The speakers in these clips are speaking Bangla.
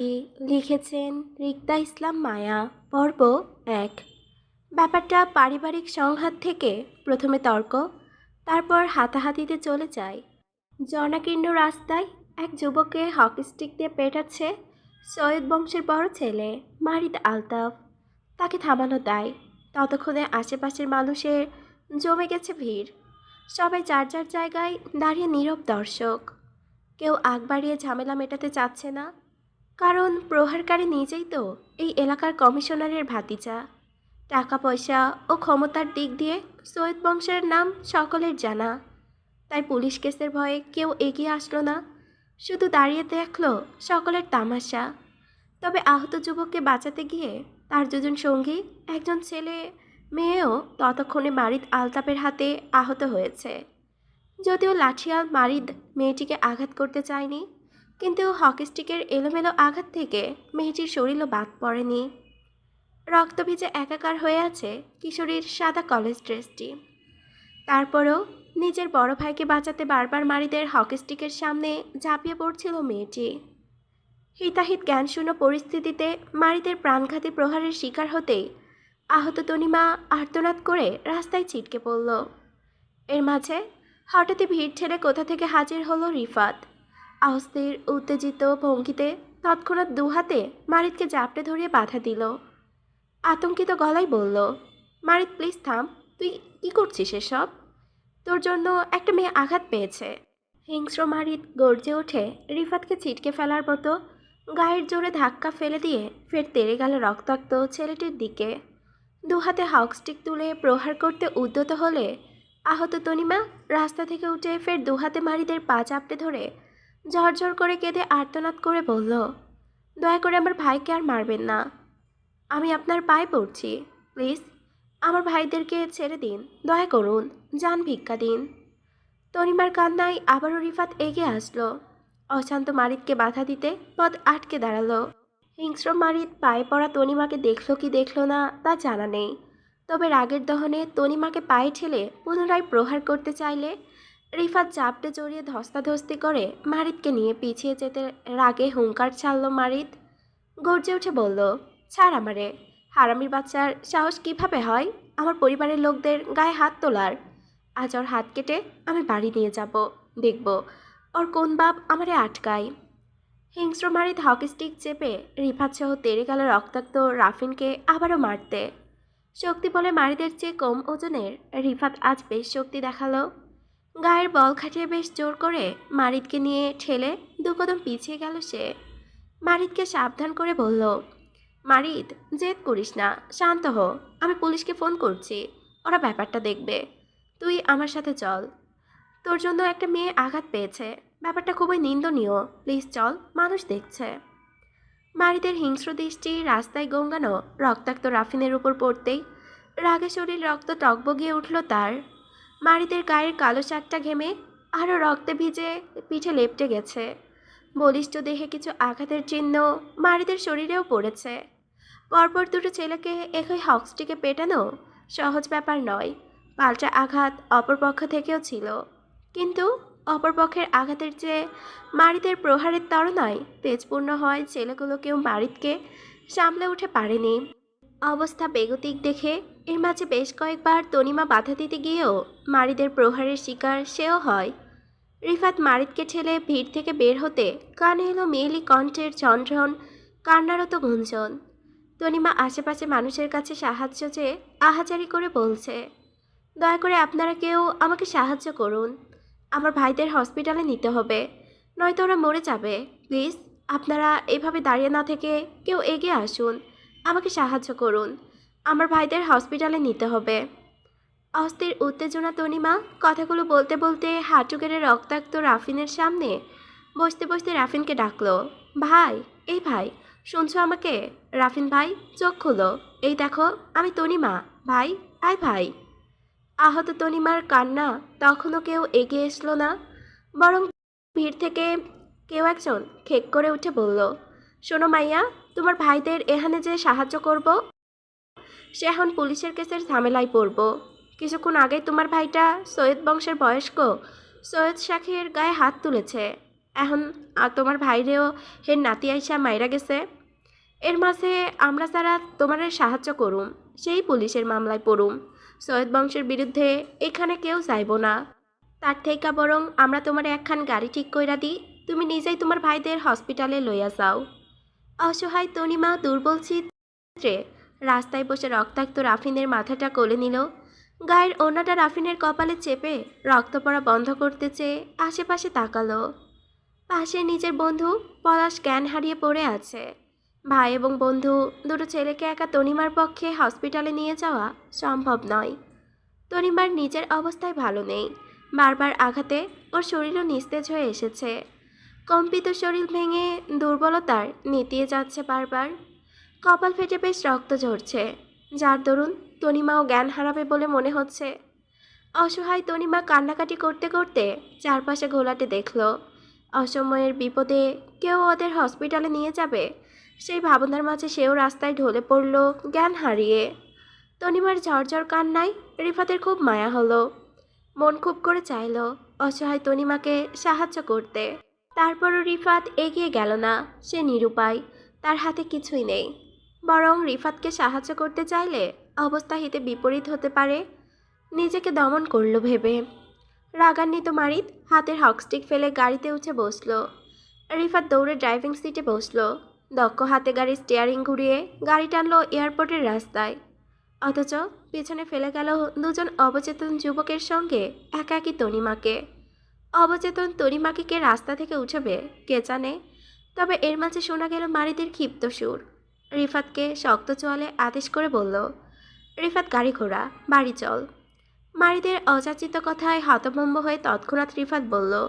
লিখেছেন রিক্তা ইসলাম মায়া, পর্ব এক। ব্যাপারটা পারিবারিক সংঘাত থেকে প্রথমে তর্ক, তারপর হাতাহাতিতে চলে যায়। জনাকীর্ণ রাস্তায় এক যুবককে হকি স্টিক দিয়ে পেটাচ্ছে সৈয়দ বংশের বড় ছেলে মারিদ আলতাফ। তাকে থামানো দেয়, ততক্ষণে আশেপাশের মানুষের জমে গেছে ভিড়। সবাই যার যার জায়গায় দাঁড়িয়ে নীরব দর্শক। কেউ আগ বাড়িয়ে ঝামেলা মেটাতে চাচ্ছে না কারণ প্রহারকারী নিজেই তো এই এলাকার কমিশনারের ভাতিজা। টাকা পয়সা ও ক্ষমতার দিক দিয়ে সৈয়দ বংশের নাম সকলের জানা। তাই পুলিশ কেসের ভয়ে কেউ এগিয়ে আসলো না। শুধু দাঁড়িয়ে দেখল সকলের তামাশা। তবে আহত যুবককে বাঁচাতে গিয়ে তার দুজন সঙ্গী, একজন ছেলে মেয়েও ততক্ষণে মারিদ আলতাপের হাতে আহত হয়েছে। যদিও লাঠিয়াল মারিদ মেয়েটিকে আঘাত করতে চায়নি কিন্তু হকি স্টিকের এলোমেলো আঘাত থেকে মেয়েটির শরীরও বাদ পড়েনি। রক্ত ভিজে একাকার হয়ে আছে কিশোরীর সাদা কলেজ ড্রেসটি। তারপরেও নিজের বড় ভাইকে বাঁচাতে বারবার মারিদের হকি স্টিকের সামনে ঝাঁপিয়ে পড়ছিল মেয়েটি। হিতাহিত জ্ঞানশূন্য পরিস্থিতিতে মারিদের প্রাণঘাতী প্রহারের শিকার হতেই আহত তনিমা আর্তনাদ করে রাস্তায় ছিটকে পড়ল। এর মাঝে হঠাৎই ভিড় ছেড়ে কোথা থেকে হাজির হলো রিফাত। অস্থির, উত্তেজিত ভঙ্গিতে তৎক্ষণাৎ দুহাতে মারিদকে জাপটে ধরিয়ে বাধা দিল। আতঙ্কিত গলায় বলল, মারিত, প্লিজ থাম, তুই কি করছিস এসব? তোর জন্য একটা মেয়ে আঘাত পেয়েছে। হিংস্র মারিদ গর্জে ওঠে রিফাতকে ছিটকে ফেলার মতো, গায়ের জোরে ধাক্কা ফেলে দিয়ে ফের তেড়ে গেল রক্তাক্ত ছেলেটির দিকে। দুহাতে হকস্টিক তুলে প্রহার করতে উদ্যত হলে আহত তনিমা রাস্তা থেকে উঠে ফের দুহাতে মারিদের পা চাপটে ধরে ঝরঝর করে কেঁদে আর্তনাদ করে বলল, দয়া করে আমার ভাইকে আর মারবেন না। আমি আপনার পায়ে পড়ছি। প্লিজ, আমার ভাইদেরকে ছেড়ে দিন। দয়া করুন, যান ভিক্ষা দিন। তনিমার কান্নায় আবারও রিফাত এগিয়ে আসলো। অশান্ত মারিদকে বাধা দিতে পথ আটকে দাঁড়াল। হিংস্র মারিদ পায়ে পড়া তনিমাকে দেখল কি দেখল না, তা জানা নেই। তবে রাগের দহনে তনিমাকে পায়ে ঠেলে পুনরায় প্রহার করতে চাইলে রিফাত চাপটে জড়িয়ে ধস্তাধস্তি করে মারিদকে নিয়ে পিছিয়ে যেতে রাগে হুঙ্কার ছাড়ল মারিদ গর্জে উঠে বলল, ছাড় আমারে। হারামির বাচ্চার সাহস কীভাবে হয়? আমার পরিবারের লোকদের গায়ে হাত তোলার। আজ ওর হাত কেটে আমি বাড়ি নিয়ে যাব। দেখব ওর কোন বাপ আমারে আটকায়। হিংস্র মারিদ হকি স্টিক চেপে রিফাত সহ তেড়ে গেল রক্তাক্ত রাফিনকে আবারও মারতে। শক্তি বলে মারিদের চেয়ে কম ওজনের রিফাত আজ বেশ শক্তি দেখাল। গায়ের বল খাটিয়ে বেশ জোর করে মারিদকে নিয়ে ঠেলে দু কদম পিছিয়ে গেল সে। মারিদকে সাবধান করে বলল মারিদ জেদ করিস না, শান্ত হ, আমি পুলিশকে ফোন করছি, ওরা ব্যাপারটা দেখবে। তুই আমার সাথে চল। তোর জন্য একটা মেয়ে আঘাত পেয়েছে, ব্যাপারটা খুবই নিন্দনীয়, প্লিজ চল, মানুষ দেখছে। মারিদের হিংস্র দৃষ্টি রাস্তায় গঙ্গানো রক্তাক্ত রাফিনের উপর পড়তেই রাগে শরীর রক্ত টকবগিয়ে উঠল তার। মারিদের গায়ের কালো শাকটা ঘেমে আরও রক্তে ভিজে পিঠে লেপটে গেছে। বলিষ্ঠ দেহে কিছু আঘাতের চিহ্ন মারিদের শরীরেও পড়েছে। পরপর দুটো ছেলেকে একই হক্সটিকে পেটানো সহজ ব্যাপার নয়, পাল্টা আঘাত অপরপক্ষ থেকেও ছিল। কিন্তু অপরপক্ষের আঘাতের চেয়ে মারিদের প্রহারের তরণায় তেজপূর্ণ হয় ছেলেগুলোকেও মারিদকে সামলে উঠে পারেনি। অবস্থা বেগতিক দেখে এর মাঝে বেশ কয়েকবার তনিমা বাধা দিতে গিয়েও মারিদের প্রহারের শিকার সেও হয়। রিফাত মারিদকে ঠেলে ভিড় থেকে বের হতে কানে এলো মেয়েলি কণ্ঠের ঝনঝন কান্নারত গুঞ্জন। তনিমা আশেপাশে মানুষের কাছে সাহায্য চেয়ে আহাজারি করে বলছে, দয়া করে আপনারা কেউ আমাকে সাহায্য করুন। আমার ভাইদের হসপিটালে নিতে হবে, নয়তো ওরা মরে যাবে। প্লিজ, আপনারা এভাবে দাঁড়িয়ে না থেকে কেউ এগিয়ে আসুন। আমাকে সাহায্য করুন। আমার ভাইদের হসপিটালে নিতে হবে। অস্থির, উত্তেজনা তনিমা কথাগুলো বলতে বলতে হাঁটু কেড়ে রক্তাক্ত রাফিনের সামনে বসতে বসতে রাফিনকে ডাকলো, ভাই, এই ভাই, শুনছো আমাকে? রাফিন ভাই, চোখ খুলো। এই দেখো, আমি তনিমা ভাই, আয় ভাই। আহত তনিমার কান্না তখনও কেউ এগিয়ে এসলো না, বরং ভিড় থেকে কেউ একজন খেক করে উঠে বলল, শোনো মাইয়া, তোমার ভাইদের এখানে যে সাহায্য করব সে এখন পুলিশের কেসের ঝামেলায় পড়ব। কিছুক্ষণ আগে তোমার ভাইটা সৈয়দ বংশের বয়স্ক, সৈয়দ শাখির গায়ে হাত তুলেছে। এখন তোমার ভাইরেও হের নাতি আইসা মাইরা গেছে। এর মাঝে আমরা যারা তোমার সাহায্য করুম, সেই পুলিশের মামলায় পড়ুম। সৈয়দ বংশের বিরুদ্ধে এখানে কেউ চাইব না। তার থেকে বরং আমরা তোমার একখান গাড়ি ঠিক কইরা দিই, তুমি নিজেই তোমার ভাইদের হসপিটালে লইয়া যাও। অসহায় তনিমা দুর্বল চিত্রে রাস্তায় বসে রক্তাক্ত রাফিনের মাথাটা কোলে নিল। গায়ের ওনাটা রাফিনের কপালে চেপে রক্ত পড়া বন্ধ করতে চেয়ে আশেপাশে তাকালো। পাশে নিজের বন্ধু পলাশ জ্ঞান হারিয়ে পড়ে আছে। ভাই এবং বন্ধু দুটো ছেলেকে একা তনিমার পক্ষে হসপিটালে নিয়ে যাওয়া সম্ভব নয়। তনিমার নিজের অবস্থায় ভালো নেই। বারবার আঘাতে ওর শরীরও নিস্তেজ হয়ে এসেছে। কম্পিত শরীর ভেঙে দুর্বলতার নিতিয়ে যাচ্ছে বারবার। কপাল ফেটে বেশ রক্ত ঝরছে। যার দরুন তনিমাও জ্ঞান হারাবে বলে মনে হচ্ছে। অসহায় তনিমা কান্নাকাটি করতে করতে চারপাশে ঘোলাটে দেখল। অসময়ের বিপদে কেউ ওদের হসপিটালে নিয়ে যাবে। সেই ভাবনার মাঝে সেও রাস্তায় ঢলে পড়ল জ্ঞান হারিয়ে। তনিমার ঝরঝর কান্নায় রিফাতের খুব মায়া হলো। মন খুব করে চাইল অসহায় তনিমাকে সাহায্য করতে। তারপরও রিফাত এগিয়ে গেল না, সে নিরুপায়। তার হাতে কিছুই নেই। বরং রিফাতকে সাহায্য করতে চাইলে অবস্থা হিতে বিপরীত হতে পারে। নিজেকে দমন করল ভেবে। রাগান্বিত মারিত হাতের হকস্টিক ফেলে গাড়িতে উঠে বসল। রিফাত দৌড়ে ড্রাইভিং সিটে বসল। দক্ষ হাতে গাড়ির স্টিয়ারিং ঘুরিয়ে গাড়ি টানলো এয়ারপোর্টের রাস্তায়। অথচ পেছনে ফেলে গেল দুজন অবচেতন যুবকের সঙ্গে একাকী তনিমাকে। অবচেতন তনিমাকে কে রাস্তা থেকে উঠবে, কে জানে? তবে এর মাঝে শোনা গেল মারিদের ক্ষিপ্ত সুর। রিফাতকে শক্ত চোয়ালে আদেশ করে বলল, রিফাত, গাড়ি ঘোড়া, বাড়ি চল। মারিদের অযাচিত কথায় হতভম্ব হয়ে তৎক্ষণাৎ রিফাত বলল,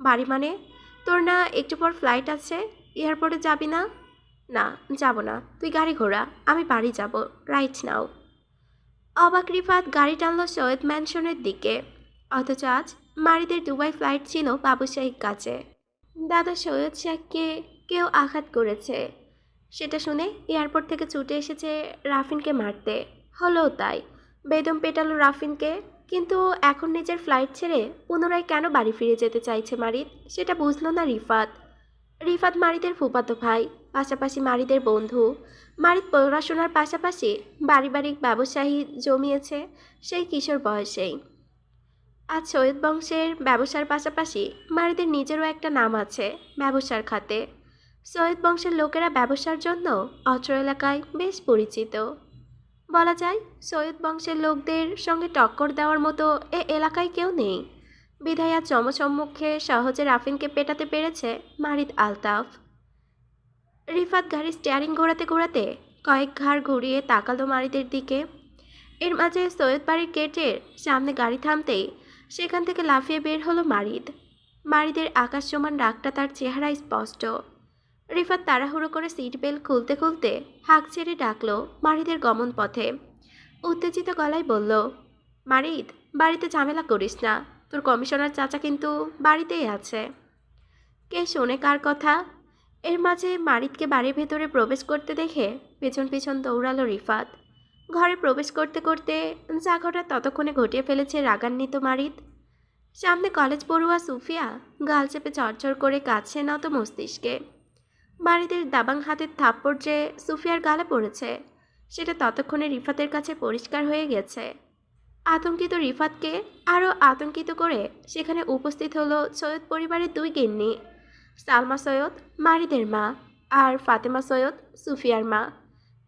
বাড়ি মানে? তোর না একটু পর ফ্লাইট আছে? এয়ারপোর্টে যাবি না? না, যাব না। তুই গাড়ি ঘোড়া, আমি বাড়ি যাব। রাইট নাও অবাক রিফাত গাড়ি টানল সৈয়দ ম্যানশনের দিকে। অথচ আজ মারিদের দুবাই ফ্লাইট ছিল বাবুশাহীর কাছে। দাদা সৈয়দ শেখকে কেউ আঘাত করেছে। সেটা শুনে এয়ারপোর্ট থেকে ছুটে এসেছে রাফিনকে মারতে। হলো তাই। বেদম পেটালো রাফিনকে, কিন্তু এখন নিজের ফ্লাইট ছেড়ে পুনরায় কেন বাড়ি ফিরে যেতে চাইছে মারিদ সেটা বুঝলো না রিফাত। রিফাত মারিদের ফুপাতো ভাই, পাশাপাশি মারিদের বন্ধু। মারিদ পড়াশোনার পাশাপাশি পারিবারিক ব্যবসায়ী জমিয়েছে সেই কিশোর বয়সেই। আজ সৈয়দ বংশের ব্যবসার পাশাপাশি মারিদের নিজেরও একটা নাম আছে, ব্যবসার খাতে। সৈয়দ বংশের লোকেরা ব্যবসার জন্য অত্র এলাকায় বেশ পরিচিত। বলা যায়, সৈয়দ বংশের লোকদের সঙ্গে টক্কর দেওয়ার মতো এ এলাকায় কেউ নেই। বিধায়া চমচম্মুখে সহজে রাফিনকে পেটাতে পেরেছে মারিদ আলতাফ। রিফাত গাড়ির স্টিয়ারিং ঘোরাতে ঘোরাতে কয়েক ঘাড় ঘুরিয়ে তাকালো মারিদের দিকে। এর মাঝে সৈয়দ বাড়ির গেটের সামনে গাড়ি থামতেই সেখান থেকে লাফিয়ে বের হলো মারিদ। মারিদের আকাশ সমান রাগটা তার চেহারায় স্পষ্ট। রিফাত তাড়াহুড়ো করে সিট বেল্ট খুলতে খুলতে হাঁক ছেড়ে ডাকলো মারিদের গমন পথে। উত্তেজিত গলায় বলল, মারিদ, বাড়িতে ঝামেলা করিস না। তোর কমিশনার চাচা কিন্তু বাড়িতেই আছে। কে শোনে কার কথা? এর মাঝে মারিদকে বাড়ির ভেতরে প্রবেশ করতে দেখে পেছন পেছন দৌড়ালো রিফাত। ঘরে প্রবেশ করতে করতে যা ঘটা ততক্ষণে ঘটিয়ে ফেলেছে রাগান্বিত মারিদ। সামনে কলেজ পড়ুয়া সুফিয়া গাল চেপে চরচর করে কাছে নত মস্তিষ্কে। বাড়িদের দাবাং হাতের থাপ্পড় যে সুফিয়ার গালে পড়েছে, সেটা ততক্ষণে রিফাতের কাছে পরিষ্কার হয়ে গেছে। আতঙ্কিত রিফাতকে আরও আতঙ্কিত করে সেখানে উপস্থিত হলো সৈয়দ পরিবারের দুই গিন্নি, সালমা সৈয়দ, মারিদের মা, আর ফাতেমা সৈয়দ, সুফিয়ার মা।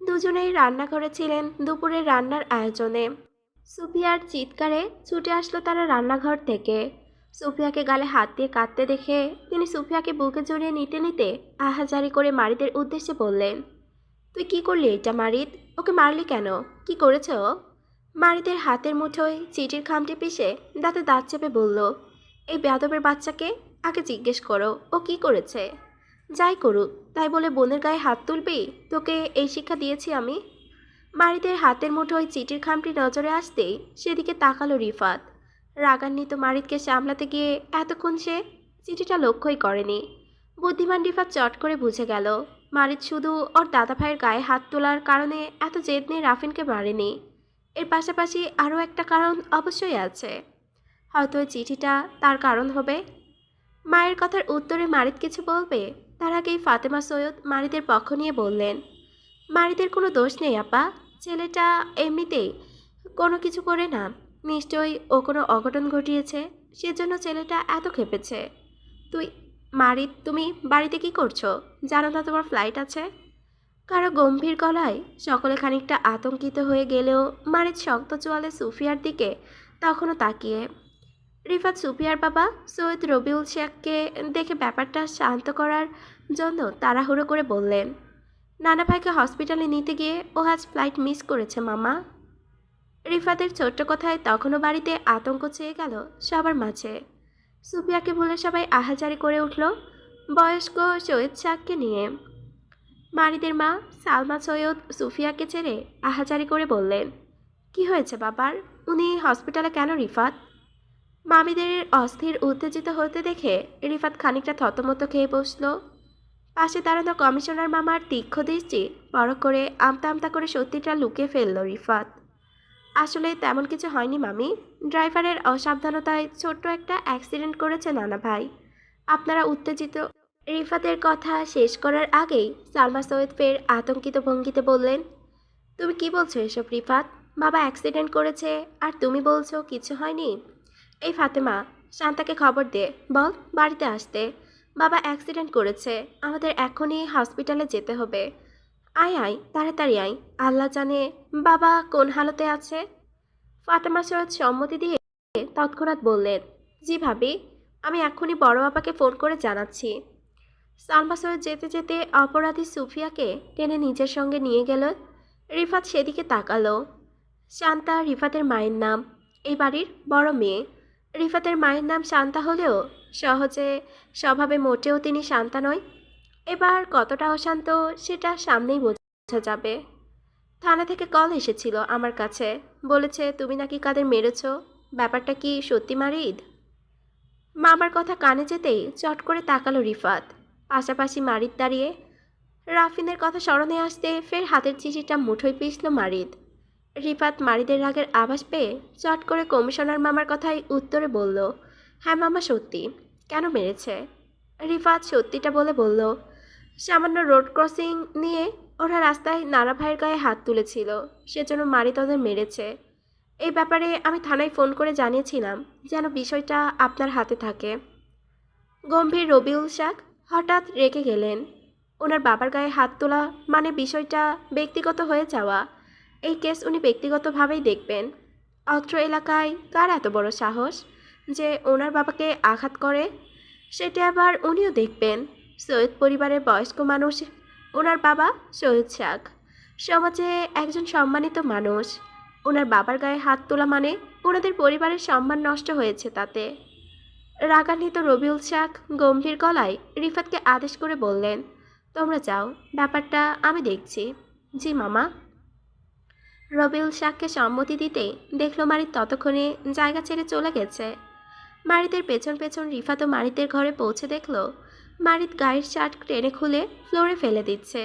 দুজনেই রান্নাঘরে ছিলেন দুপুরের রান্নার আয়োজনে। সুফিয়ার চিৎকারে ছুটে আসলো তারা রান্নাঘর থেকে। সুফিয়াকে গালে হাত দিয়ে কাঁদতে দেখে তিনি সুফিয়াকে বুকে জড়িয়ে নিতে নিতে আহাজারি করে মারিদের উদ্দেশ্যে বললেন, তুই কি করলি এটা মারিদ? ওকে মারলি কেন? কি করেছ? ও?" মারিদের হাতের মুঠোয় চিঠির খামটি পিষে দাঁতে দাঁত চেপে বলল, এই বেয়াদবের বাচ্চাকে আগে জিজ্ঞেস করো, ও কি করেছে? যাই করুক, তাই বলে বোনের গায়ে হাত তুলবি? তোকে এই শিক্ষা দিয়েছি আমি? মারিদের হাতের মুঠোয় চিঠির খামটি নজরে আসতেই সেদিকে তাকালো রিফাত। রাগান্বিত মারিদকে সামলাতে গিয়ে এতক্ষণ সে চিঠিটা লক্ষ্যই করেনি। বুদ্ধিমান রিফাত চট করে বুঝে গেল মারিদ শুধু ওর দাদা ভাইয়ের গায়ে হাত তোলার কারণে এত জেদ নিয়ে রাফিনকে মারেনি। এর পাশাপাশি আরও একটা কারণ অবশ্যই আছে। হয়তো ওই চিঠিটা তার কারণ হবে। মায়ের কথার উত্তরে মারিদ কিছু বলবে? তার আগেই ফাতেমা সৈয়দ মারিদের পক্ষ নিয়ে বললেন মারিদের কোনো দোষ নেই, আপা। ছেলেটা এমনিতেই কোনো কিছু করে না। নিশ্চয়ই ও কোনো অঘটন ঘটিয়েছে, সেজন্য ছেলেটা এত খেপেছে তুই মারি তুমি বাড়িতে কি করছ? জানো না তোমার ফ্লাইট আছে? কারও গম্ভীর গলায় সকলে খানিকটা আতঙ্কিত হয়ে গেলেও মারিদ শক্ত চোয়ালে সুফিয়ার দিকে তখনও তাকিয়ে। রিফাত সুফিয়ার বাবা সৈয়দ রবিউল শেখকে দেখে ব্যাপারটা শান্ত করার জন্য তাড়াহুড়ো করে বললেন, নানা ভাইকে হসপিটালে নিতে গিয়ে ও আজ ফ্লাইট মিস করেছে, মামা। রিফাতের ছোট্ট কথায় তখনও বাড়িতে আতঙ্ক চেয়ে গেল সবার মাঝে। সুফিয়াকে বলে সবাই আহাজারি করে উঠল বয়স্ক সৈয়দ শাককে নিয়ে। মারিদের মা সালমা সৈয়দ সুফিয়াকে ছেড়ে আহাজারি করে বললেন কি হয়েছে বাবার? উনি হসপিটালে কেন রিফাত? মামিদের অস্থির উত্তেজিত হতে দেখে রিফাত খানিকটা থতমত খেয়ে বসল। পাশে দাঁড়ানো কমিশনার মামার তীক্ষ্ণ দৃষ্টি বড় করে আমতা আমতা করে সত্যিটা লুকিয়ে ফেলল রিফাত। আসলে তেমন কিছু হয়নি, মামি। ড্রাইভারের অসাবধানতায় ছোট্ট একটা অ্যাক্সিডেন্ট করেছে নানা ভাই। আপনারা উত্তেজিত। রিফাতের কথা শেষ করার আগেই সালমা সৈয়দ ফের আতঙ্কিত ভঙ্গিতে বললেন, তুমি কি বলছো এসব, রিফাত? বাবা অ্যাক্সিডেন্ট করেছে আর তুমি বলছো কিছু হয়নি? এই ফাতেমা, শান্তাকে খবর দে, বল বাড়িতে আসতে। বাবা অ্যাক্সিডেন্ট করেছে, আমাদের এখনই হসপিটালে যেতে হবে। আয় আয়, তাড়াতাড়ি আয়। আল্লাহ জানে বাবা কোন হালতে আছে। ফাতেমা সৈয়দ সম্মতি দিয়ে তৎক্ষণাৎ বললেন, জি ভাবি, আমি এক্ষুনি বড় বাবাকে ফোন করে জানাচ্ছি। সালমা সৈয়দ যেতে যেতে অপরাধী সুফিয়াকে টেনে নিজের সঙ্গে নিয়ে গেল। রিফাত সেদিকে তাকালো। শান্তা রিফাতের মায়ের নাম এই বাড়ির বড় মেয়ে। রিফাতের মায়ের নাম শান্তা হলেও সহজে স্বভাবে মোটেও তিনি শান্তা নয়। এবার কতটা অশান্ত সেটা সামনেই বোঝা যাবে। থানা থেকে কল এসেছিল আমার কাছে। বলেছে, তুমি নাকি কাদের মেরেছ? ব্যাপারটা কি সত্যি মারিদ? মামার কথা কানে যেতেই চট করে তাকালো রিফাত। পাশাপাশি মারিদ দাঁড়িয়ে রাফিনের কথা স্মরণে আসতে ফের হাতের চিঠিটা মুঠোয় পিষল মারিদ। রিফাত মারিদের রাগের আভাস পেয়ে চট করে কমিশনার মামার কথাই উত্তরে বলল হ্যাঁ মামা, সত্যি। কেন মেরেছে? রিফাত সত্যিটা বলে বলল সামান্য রোড ক্রসিং নিয়ে ওরা রাস্তায় নানা ভাইয়ের গায়ে হাত তুলেছিল। সেজন্য মারিদ ওদের মেরেছে। এই ব্যাপারে আমি থানায় ফোন করে জানিয়েছিলাম যেন বিষয়টা আপনার হাতে থাকে। গম্ভীর রবিউল শাক হঠাৎ রেগে গেলেন। ওনার বাবার গায়ে হাত তোলা মানে বিষয়টা ব্যক্তিগত হয়ে যাওয়া। এই কেস উনি ব্যক্তিগতভাবেই দেখবেন। অত্র এলাকায় কার এত বড় সাহস যে ওনার বাবাকে আঘাত করে? সেটা আবার উনিও দেখবেন। সৈয়দ পরিবারের বয়স্ক মানুষ, ওনার বাবা সৈয়দ শাক সমাজে একজন সম্মানিত মানুষ। ওনার বাবার গায়ে হাত তোলা মানে ওনাদের পরিবারের সম্মান নষ্ট হয়েছে তাতে। রাগান্বিত রবিউল শাক গম্ভীর গলায় রিফাতকে আদেশ করে বললেন, তোমরা যাও, ব্যাপারটা আমি দেখছি। জি মামা। রবিউল শাককে সম্মতি দিতে দেখল মারিদ ততক্ষণে জায়গা ছেড়ে চলে গেছে। মারিদের পেছন পেছন রিফাতও মারিদের ঘরে পৌঁছে দেখল মারিদ গায়ের শার্ট টেনে খুলে ফ্লোরে ফেলে দিচ্ছে।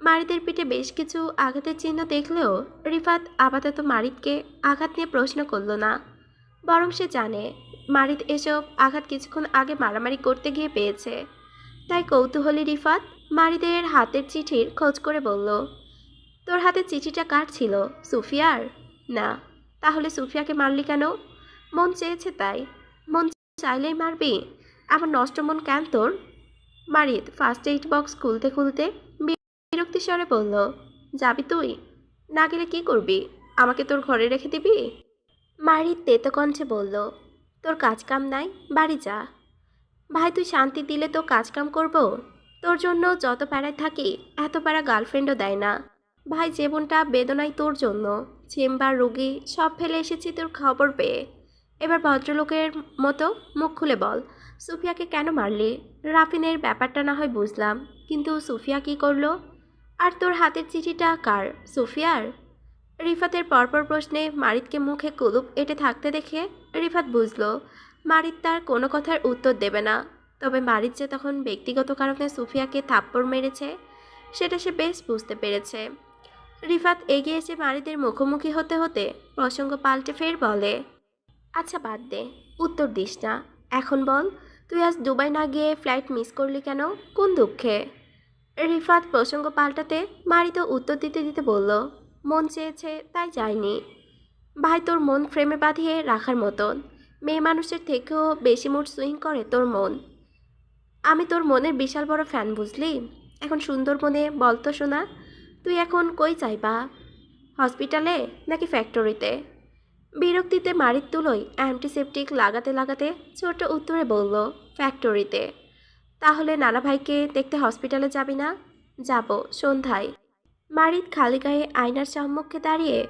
মারিদের পিঠে বেশ কিছু আঘাতের চিহ্ন দেখলেও রিফাত আপাতত মারিদকে আঘাত নিয়ে প্রশ্ন করল না। বরং সে জানে মারিদ এসব আঘাত কিছুক্ষণ আগে মারামারি করতে গিয়ে পেয়েছে। তাই কৌতূহলী রিফাত মারিদের হাতের চিঠির খোঁজ করে বলল, তোর হাতে চিঠিটা কার ছিল, সুফিয়ার? না, তাহলে সুফিয়াকে মারলি কেন? মন চেয়েছে তাই। মন চাইলেই মারবি। আমার নষ্ট মন কেন তোর? মারিদ ফার্স্ট এইড বক্স খুলতে খুলতে বিরক্তি স্বরে বলল, যাবি তুই? না গেলে কি করবি? আমাকে তোর ঘরে রেখে দিবি? মারিদ তেতো কণ্ঠে বলল, তোর কাজ কাম নাই, বাড়ি যা। ভাই, তুই শান্তি দিলে তো কাজ কাম করব। তোর জন্য যত প্যারায় থাকি, এত প্যারা গার্লফ্রেন্ডও দেয় না। ভাই জীবনটা বেদনায় তোর জন্য, চেম্বার, রুগী, সব ফেলে এসেছি তোর খবর পেয়ে। এবার ভদ্রলোকের মতো মুখ খুলে বল সুফিয়াকে কেন মারলি? রাফিনের ব্যাপারটা না হয় বুঝলাম, কিন্তু সুফিয়া কি করল? আর তোর হাতের চিঠিটা কার? সুফিয়ার? রিফাতের পরপর প্রশ্নে মারিদকে মুখে কুলুপ এঁটে থাকতে দেখে রিফাত বুঝলো মারিদ তার কোনো কথার উত্তর দেবে না। তবে মারিদ যে তখন ব্যক্তিগত কারণে সুফিয়াকে থাপ্পড় মেরেছে, সেটা সে বেশ বুঝতে পেরেছে। রিফাত এগিয়ে এসে মারিদের মুখোমুখি হতে হতে প্রসঙ্গ পাল্টে ফের বলে আচ্ছা বাদ দে, উত্তর দিস না। এখন বল তুই আজ দুবাই না গিয়ে ফ্লাইট মিস করলি কেন? কোন দুঃখে? রিফাত প্রসঙ্গ পাল্টাতে মারি তো উত্তর দিতে দিতে বলল, মন চেয়েছে, তাই যায়নি ভাই, তোর মন ফ্রেমে বাঁধিয়ে রাখার মতন। মেয়ে মানুষের থেকেও বেশি মুড সুইং করে তোর মন। আমি তোর মনের বিশাল বড় ফ্যান বুঝলি? এখন সুন্দরবনে বলতো শোনা। তুই এখন কই চাইবা? হসপিটালে নাকি ফ্যাক্টরিতে বিরক্তিতে মারির তুলোয় অ্যান্টিসেপটিক লাগাতে লাগাতে ছোট উত্তরে বলল ফ্যাক্টরিতে তাহলে নানা ভাইকে দেখতে হসপিটালে যাবি না? যাব, সন্ধ্যায়। মারিত খালি গায়ে আয়নার সম্মুখে দাঁড়িয়ে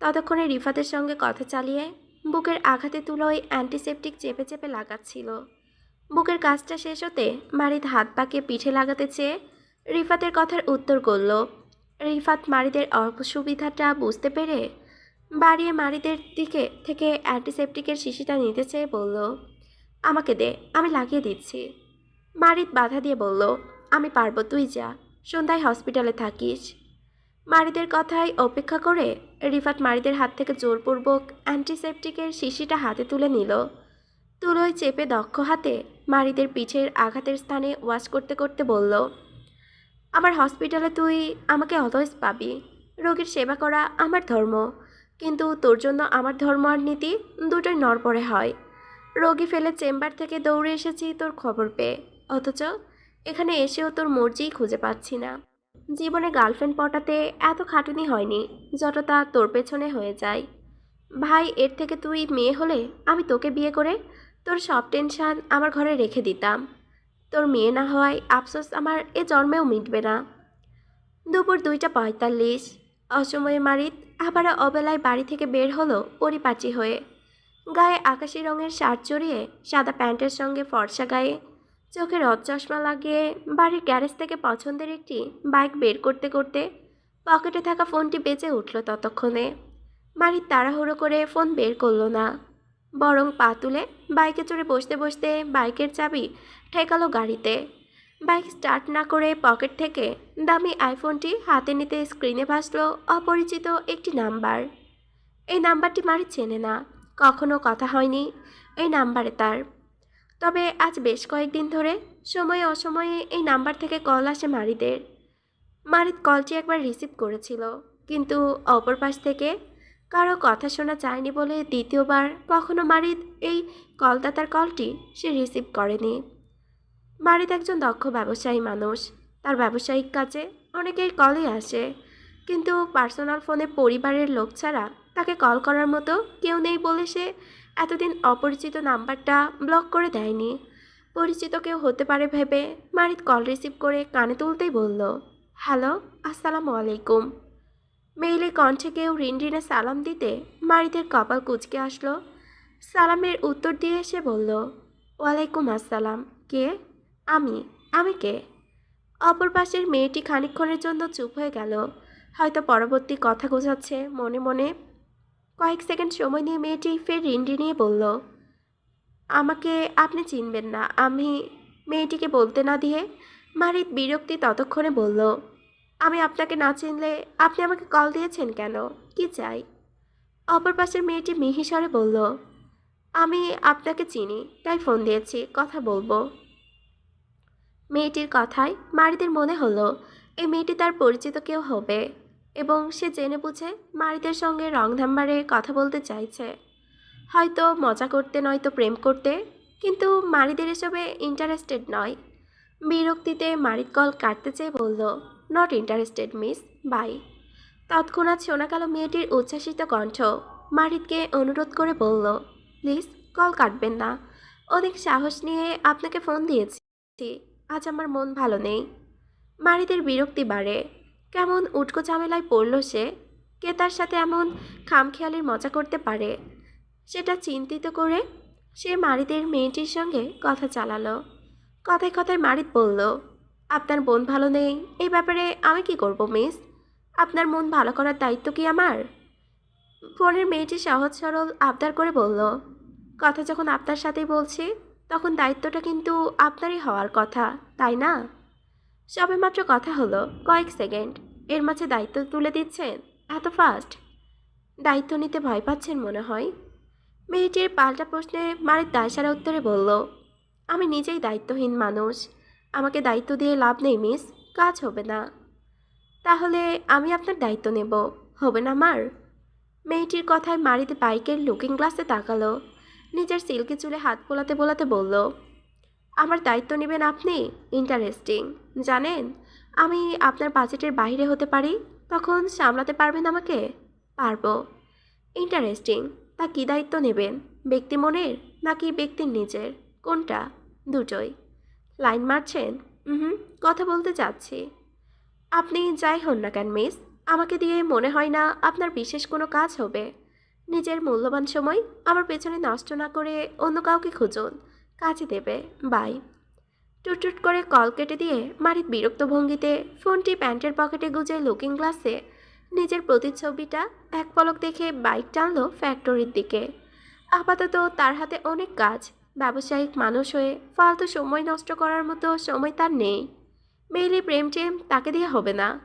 ততক্ষণে রিফাতের সঙ্গে কথা চালিয়ে বুকের আঘাতে তুলোয় অ্যান্টিসেপটিক চেপে চেপে লাগাচ্ছিল। বুকের কাজটা শেষ হতে মারিদ হাত পাকে পিঠে লাগাতে চেয়ে রিফাতের কথার উত্তর করল, রিফাত, মারিদের অসুবিধাটা বুঝতে পেরে বাড়িয়ে মারিদের দিকে থেকে অ্যান্টিসেপটিকের শিশিটা নিতে চেয়ে বলল, আমাকে দে, আমি লাগিয়ে দিচ্ছি। মারিদ বাধা দিয়ে বলল, আমি পারব, তুই যা, সন্ধ্যায় হসপিটালে থাকিস। মারিদের কথায় অপেক্ষা করে রিফাত মারিদের হাত থেকে জোরপূর্বক অ্যান্টিসেপটিকের শিশিটা হাতে তুলে নিল। তুলোয় চেপে দক্ষ হাতে মারিদের পিঠের আঘাতের স্থানে ওয়াশ করতে করতে বলল, আমার হসপিটালে তুই আমাকে অলওয়েজ পাবি। রোগীর সেবা করা আমার ধর্ম। কিন্তু তোর জন্য আমার ধর্ম আর নীতি দুটোই নড়পড়ে হয়। রোগী ফেলে চেম্বার থেকে দৌড়ে এসেছি তোর খবর পেয়ে। অথচ এখানে এসেও তোর মর্জিই খুঁজে পাচ্ছি না। জীবনে গার্লফ্রেন্ড পটাতে এত খাটুনি হয়নি, যতটা তোর পেছনে হয়ে যায়। ভাই, এর থেকে তুই মেয়ে হলে আমি তোকে বিয়ে করে তোর সব টেনশান আমার ঘরে রেখে দিতাম। তোর মেয়ে না হওয়ায় আফসোস আমার এ জন্মেও মিটবে না। দুপুর দুইটা পঁয়তাল্লিশ, অসময়ে মারিত আবার অবেলায় বাড়ি থেকে বের হলো পরিপাচি হয়ে। গায়ে আকাশি রঙের শার্ট জড়িয়ে সাদা প্যান্টের সঙ্গে ফর্সা গায়ে। চোখে রথ চশমা লাগিয়ে, বাড়ির গ্যারেজ থেকে পছন্দের একটি বাইক বের করতে করতে পকেটে থাকা ফোনটি বেঁচে উঠল ততক্ষণে। বাড়ির তাড়াহুড়ো করে ফোন বের করল না। বরং পা তুলে বাইকে চড়ে বসতে বসতে বাইকের চাবি ঠেকালো গাড়িতে। বাইক স্টার্ট না করে পকেট থেকে দামি আইফোনটি হাতে নিতে স্ক্রিনে ভাসল অপরিচিত একটি নাম্বার। এই নাম্বারটি মারি চেনে না, কখনো কথা হয়নি এই নাম্বারে তার। তবে আজ বেশ কয়েকদিন ধরে সময়ে অসময়ে এই নাম্বার থেকে কল আসে মারিদের। মারিদ কলটি একবার রিসিভ করেছিল, কিন্তু অপর পাশ থেকে কারও কথা শোনা যায়নি বলে দ্বিতীয়বার কখনো মারিদ এই কলদাতার কলটি সে রিসিভ করেনি। মারিদ একজন দক্ষ ব্যবসায়ী মানুষ। তার ব্যবসায়িক কাজে অনেকেই কলই আসে। কিন্তু পার্সোনাল ফোনে পরিবারের লোক ছাড়া তাকে কল করার মতো কেউ নেই বলে সে এতদিন অপরিচিত নাম্বারটা ব্লক করে দেয়নি। পরিচিত কেউ হতে পারে ভেবে মারিদ কল রিসিভ করে কানে তুলতেই বলল হ্যালো আসসালামু আলাইকুম। মেইলে কণ্ঠে কেউ রিনরিনে সালাম দিতে মারিদের কপাল কুচকে আসলো। সালামের উত্তর দিয়ে এসে বলল, ওয়ালাইকুম আসসালাম। কে? আমি আমি কে? অপর পাশের মেয়েটি খানিকক্ষণের জন্য চুপ হয়ে গেল। হয়তো পরবর্তী কথা গোছাচ্ছে মনে মনে কয়েক সেকেন্ড সময় নিয়ে মেয়েটি ফের রিনরি নিয়ে বলল, আমাকে আপনি চিনবেন না। আমি মেয়েটিকে বলতে না দিয়ে মারিত বিরক্তি ততক্ষণে বলল, আমি আপনাকে না চিনলে আপনি আমাকে কল দিয়েছেন কেন? কি চাই? অপর পাশের মেয়েটি মিহিসরে বলল, আমি আপনাকে চিনি, তাই ফোন দিয়েছি, কথা বলব। মেয়েটির কথায় মারিদের মনে হলো, এই মেয়েটি তার পরিচিত কেউ হবে। এবং সে জেনে বুঝে মারিদের সঙ্গে রংধাম্বারে কথা বলতে চাইছে। হয়তো মজা করতে নয়তো প্রেম করতে, কিন্তু মারিদের এসবে ইন্টারেস্টেড নয়। বিরক্তিতে মারিদ কল কাটতে চেয়ে বলল নট ইন্টারেস্টেড মিস বাই তৎক্ষণাৎ শোনা গেল মেয়েটির উচ্ছ্বাসিত কণ্ঠ। মারিদকে অনুরোধ করে বলল প্লিজ কল কাটবেন না। অনেক সাহস নিয়ে আপনাকে ফোন দিয়েছি। আজ আমার মন ভালো নেই। মারিদের বিরক্তি বাড়ে। কেমন উটকো ঝামেলায় পড়ল সে? কে তার সাথে এমন খামখেয়ালির মজা করতে পারে? সেটা চিন্তিত করে সে মারিদের মেয়েটির সঙ্গে কথা চালালো। কথায় কথায় মারিদ বলল, আপনার বোন ভালো নেই? এই ব্যাপারে আমি কি করব, মিস? আপনার মন ভালো করার দায়িত্ব কি আমার? ফোনের মেয়েটি সহজ সরল আবদার করে বলল, কথা যখন আপনার সাথেই বলছি তখন দায়িত্বটা কিন্তু আপনারই হওয়ার কথা, তাই না? সবেমাত্র কথা হলো কয়েক সেকেন্ড। এর মাঝে দায়িত্ব তুলে দিচ্ছেন? এত ফাস্ট দায়িত্ব নিতে ভয় পাচ্ছেন মনে হয়? মেয়েটির পাল্টা প্রশ্নে মারির দায়সারা উত্তরে বলল, আমি নিজেই দায়িত্বহীন মানুষ। আমাকে দায়িত্ব দিয়ে লাভ নেই, মিস। কাজ হবে না। তাহলে আমি আপনার দায়িত্ব নেব। হবে না আমার? মেয়েটির কথায় মারিতে বাইকের লুকিং গ্লাসে তাকালো। নিজের সিল্কি চুলে হাত বোলাতে বোলাতে বলল, আমার দায়িত্ব নেবেন আপনি? ইন্টারেস্টিং জানেন, আমি আপনার বাজেটের বাইরে হতে পারি? তখন সামলাতে পারবেন আমাকে? পারব। ইন্টারেস্টিং তা কী দায়িত্ব নেবেন? ব্যক্তি মনের নাকি ব্যক্তির নিজের? কোনটা? দুটোই। লাইন মারছেন? হুম, কথা বলতে চাচ্ছি। আপনি যাই হন না কেন মিস আমাকে দিয়ে মনে হয় না আপনার বিশেষ কোনো কাজ হবে। নিজের মূল্যবান সময় আমার পেছনে নষ্ট না করে অন্য কাউকে খুঁজুন। কাজে দেবে। বাই। টুটটুট করে কল কেটে দিয়ে মারিত বিরক্ত ভঙ্গিতে ফোনটি প্যান্টের পকেটে গুজে লুকিং গ্লাসে নিজের প্রতিচ্ছবিটা এক পলক দেখে বাইক টানলো ফ্যাক্টরির দিকে। আপাতত তার হাতে অনেক কাজ। ব্যবসায়িক মানুষ হয়ে ফালতু সময় নষ্ট করার মতো সময় তার নেই। মেইলি প্রেম টেম তাকে দিয়ে হবে না।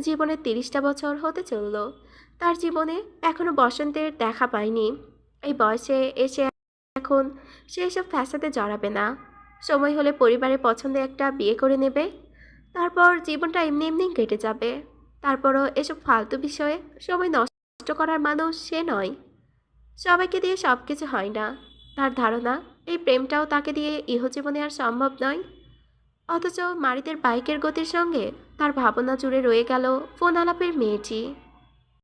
জীবনের তিরিশটা বছর হতে চলল। তার জীবনে এখনও বসন্তের দেখা পায়নি। এই বয়সে এসে এখন সে এসব ফ্যাসাতে জড়াবে না। সময় হলে পরিবারের পছন্দে একটা বিয়ে করে নেবে। তারপর জীবনটা এমনি এমনি কেটে যাবে। তারপরও এসব ফালতু বিষয়ে সময় নষ্ট করার মানুষ সে নয়। সবাইকে দিয়ে সব কিছু হয় না। তার ধারণা, এই প্রেমটাও তাকে দিয়ে ইহজীবনে আর সম্ভব নয়। অথচ মারিদের বাইকের গতির সঙ্গে তার ভাবনা জুড়ে রয়ে গেল ফোন আলাপের মেয়েটি।